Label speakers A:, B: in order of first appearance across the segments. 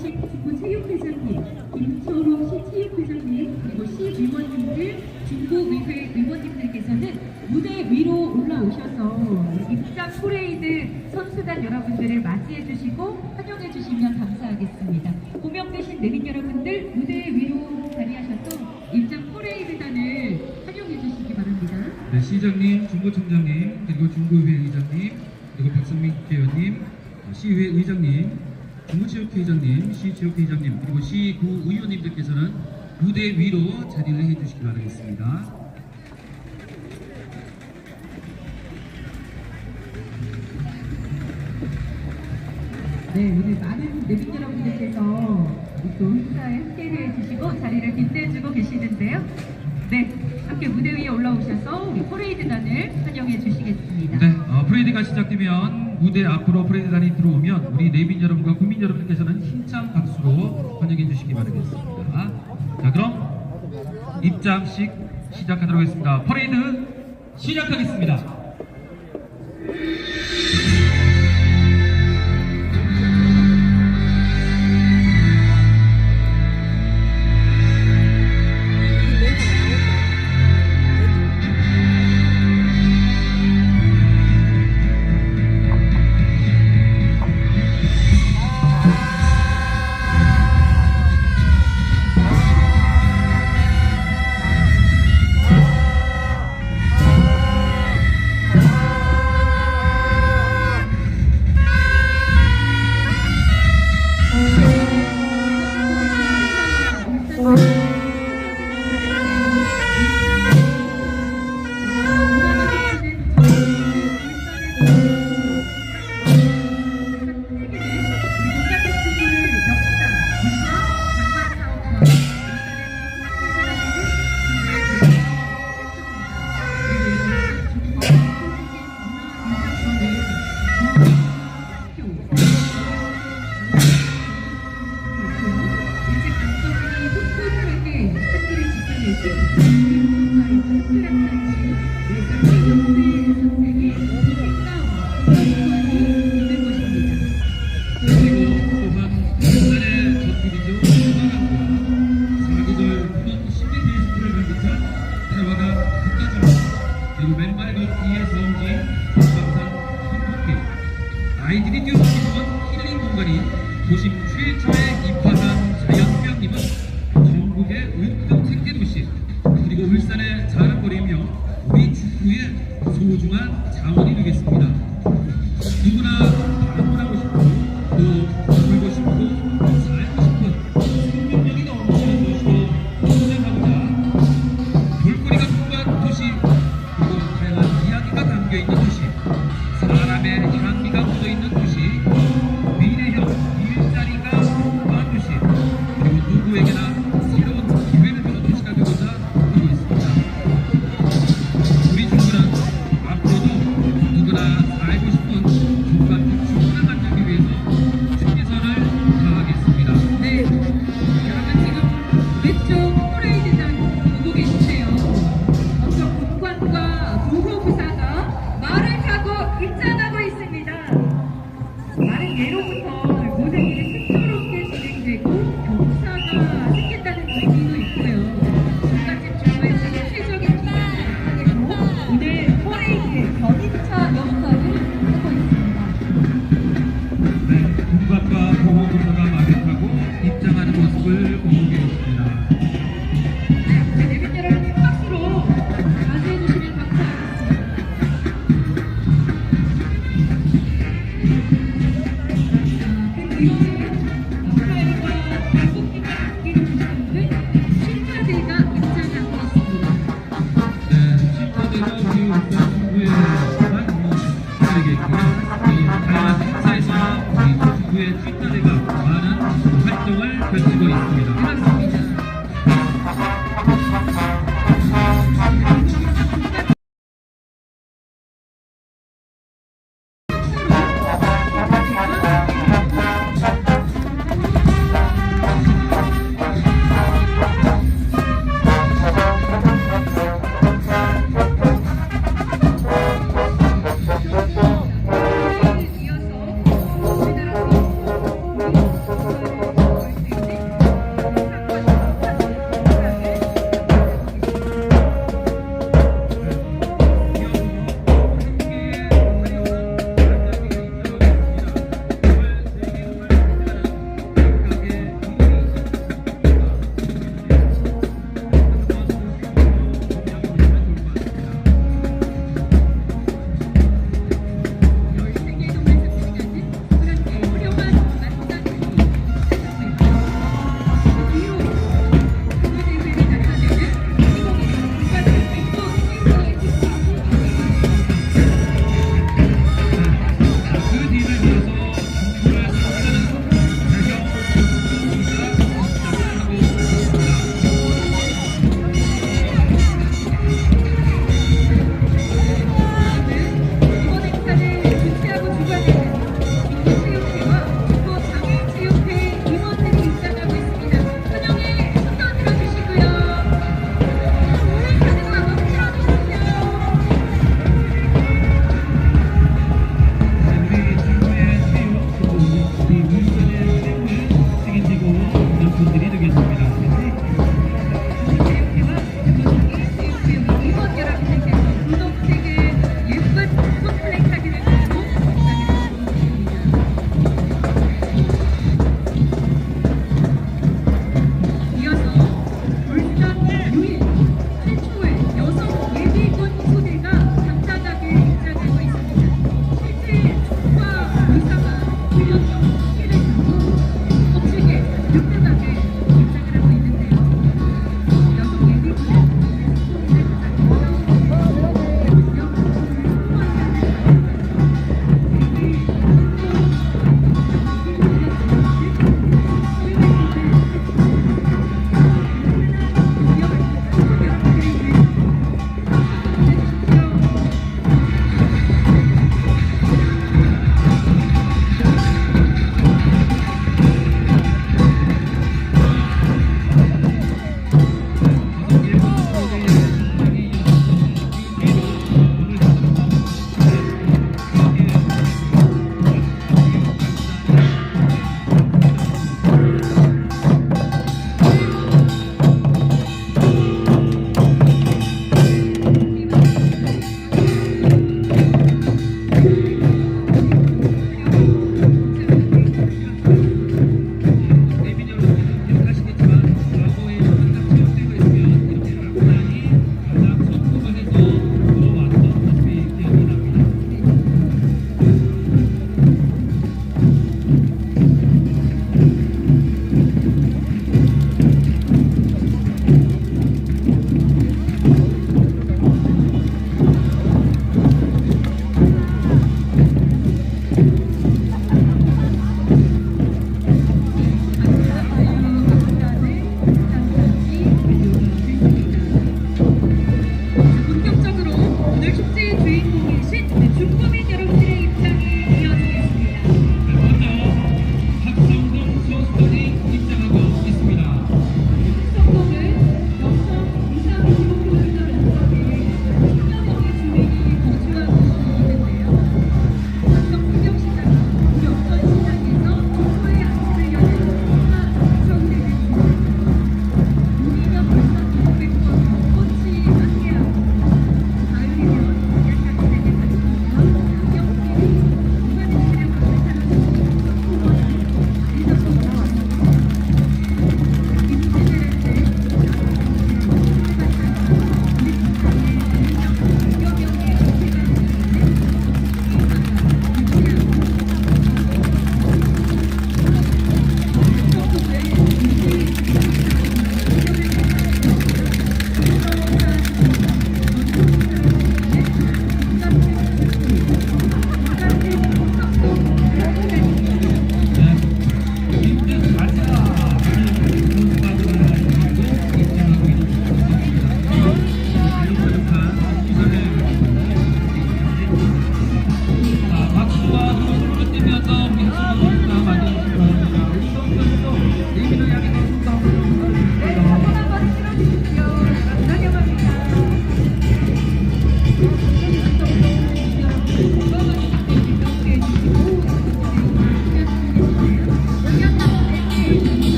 A: 김종식 국부체육회장님, 김초롱 시 체육회장님, 그리고 시의원님들, 중부의회 의원님들께서는 무대 위로 올라오셔서 입장 프레이드 선수단 여러분들을 맞이해 주시고 환영해 주시면 감사하겠습니다. 고명되신 내빈 여러분들 무대 위로 자리하셔서 입장 프레이드단을 환영해 주시기 바랍니다.
B: 네, 시장님, 중구청장님, 그리고 중구의회 의장님, 그리고 박선민 국회의원님, 어, 시의회 의장님, 중구체육회 의장님, 시체육회 의장님, 그리고 시구 의원님들께서는 무대 위로 자리를 해주시기 바라겠습니다.
A: 네, 오늘 많은 내빈 여러분들께서 또 행사에 함께 해 주시고 자리를 빛내주고 계시는데요. 네, 함께 무대 위에 올라오셔서 우리 퍼레이드단을 환영해
B: 어, 프레이드가 시작되면 무대 앞으로 프레이드단이 들어오면 우리 내빈 여러분과 국민 여러분들께서는 힘찬 박수로 환영해 주시기 바라겠습니다. 자, 그럼 입장식 시작하도록 하겠습니다. 퍼레이드 시작하겠습니다. 그리고 울산의 자랑거리이며 우리 축구의 소중한 자원이 되겠습니다.
C: fitta le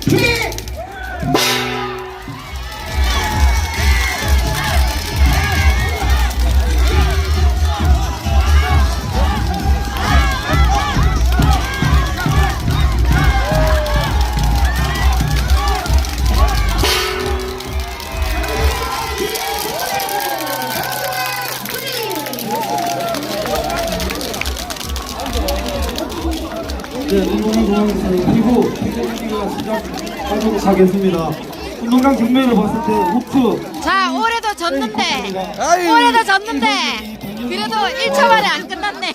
C: 준
D: 네, 운동공항에서 그리고 경기가 시작하도록 하겠습니다. 운동장 정면을 봤을 때 우측
E: 자 올해도 졌는데. 올해도 졌는데. 그래도 1초 만에 안 끝났네.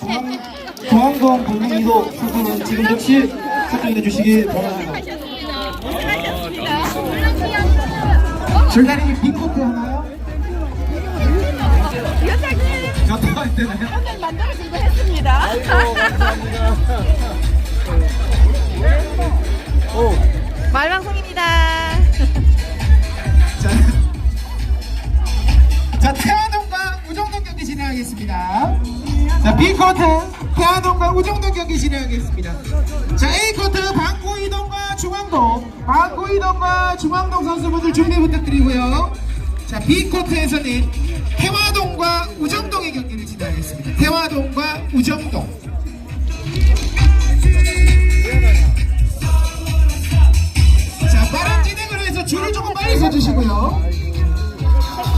D: 중앙동 권능이도 선수는 지금 즉시 출전해 주시기 바랍니다.
C: 줄다리기 빈코트 하나요? 때나요?
E: 만들어서 이거 했습니다 오. 말방송입니다.
C: 자, 자 태안동과 우정동 경기 진행하겠습니다. 자 B 코트 태안동과 우정동 경기 진행하겠습니다. 자 A 코트 방구이동과 중앙동, 방구이동과 중앙동 선수분들 준비 부탁드리고요. 자 B 코트에서는 태화동과 우정동의 경기를 진행하겠습니다. 태화동과 우정동. 줄을 조금 빨리 서주시고요.